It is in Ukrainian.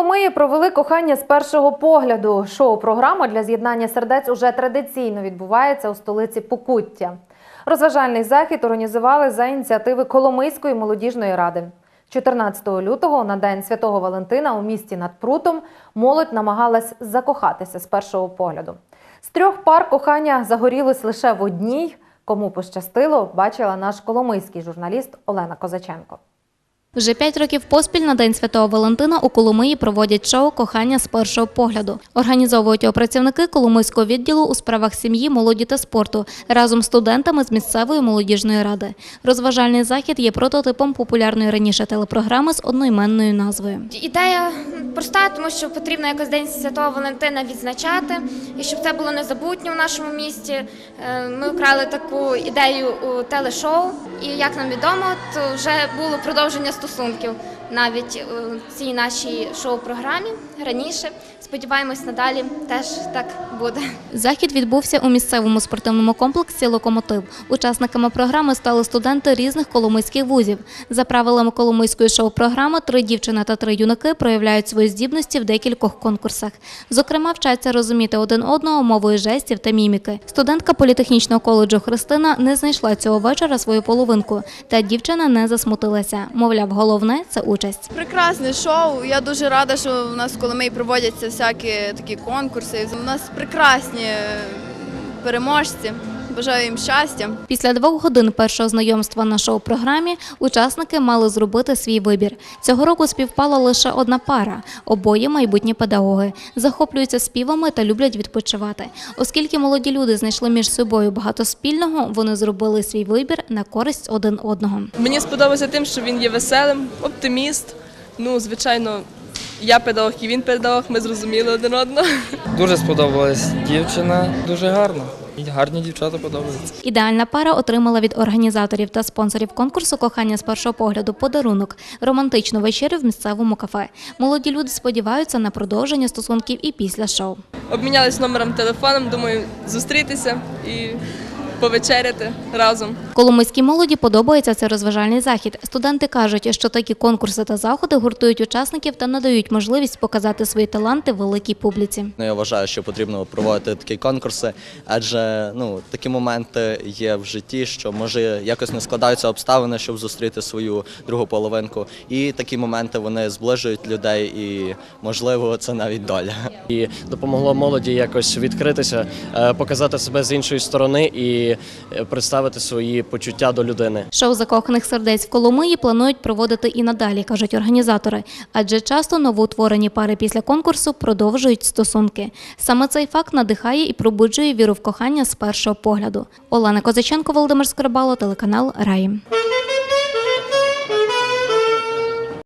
Коломиї провели кохання з першого погляду. Шоу-програма для з'єднання сердець уже традиційно відбувається у столиці Покуття. Розважальний захід організували за ініціативи Коломийської молодіжної ради. 14 лютого на день святого Валентина у місті над Прутом молодь намагалась закохатися з першого погляду. З трьох пар кохання загорілось лише в одній. Кому пощастило, бачила наш коломийський журналіст Олена Козаченко. Вже п'ять років поспіль на День Святого Валентина у Коломиї проводять шоу Кохання з першого погляду. Організовують його працівники Коломийського відділу у справах сім'ї, молоді та спорту разом з студентами з місцевої молодіжної ради. Розважальний захід є прототипом популярної раніше телепрограми з одноіменною назвою. Ідея проста, тому що потрібно якось День Святого Валентина відзначати, і щоб це було незабутньо в нашому місті. е, Ми вкрали таку ідею у телешоу, і як нам відомо, то вже було продовження стосунків навіть у цій нашій шоу-програмі раніше. Сподіваємось, надалі теж так буде. Захід відбувся у місцевому спортивному комплексі Локомотив. Учасниками програми стали студенти різних коломийських вузів. За правилами коломийської шоу-програми, три дівчини та три юнаки проявляють свої здібності в декількох конкурсах. Зокрема, вчаться розуміти один одного мовою жестів та міміки. Студентка політехнічного коледжу Христина не знайшла цього вечора свою половинку, та дівчина не засмутилася. Мовляв, головне це участь. Прекрасне шоу. Я дуже рада, що в нас в Коломиї проводяться всякі такі конкурси. У нас прекрасні переможці. Бажаю їм щастя. Після двох годин першого знайомства на шоу-програмі учасники мали зробити свій вибір. Цього року співпала лише одна пара. Обоє майбутні педагоги. Захоплюються співами та люблять відпочивати. Оскільки молоді люди знайшли між собою багато спільного, вони зробили свій вибір на користь один одного. Мені сподобався тим, що він є веселим, оптиміст. Ну, звичайно, я педагог і він педагог, ми зрозуміли один одного. Дуже сподобалась дівчина, дуже гарна. І гарні дівчата подобаються. Ідеальна пара отримала від організаторів та спонсорів конкурсу кохання з першого погляду подарунок романтичну вечерю в місцевому кафе. Молоді люди сподіваються на продовження стосунків і після шоу. Обмінялись номером телефоном, думаю, зустрітися і повечеряти разом. Коломийській молоді подобається цей розважальний захід. Студенти кажуть, що такі конкурси та заходи гуртують учасників та надають можливість показати свої таланти великій публіці. Ну, я вважаю, що потрібно проводити такі конкурси, адже ну такі моменти є в житті, що може якось не складаються обставини, щоб зустріти свою другу половинку. І такі моменти вони зближують людей, і можливо це навіть доля. і допомогло молоді якось відкритися, е, показати себе з іншої сторони і е, представити свої почуття до людини. Шоу закоханих сердець в Коломиї планують проводити і надалі, кажуть організатори. Адже часто новоутворені пари після конкурсу продовжують стосунки. Саме цей факт надихає і пробуджує віру в кохання з першого погляду. Олена Козаченко, Володимир Скорбало, телеканал Раї.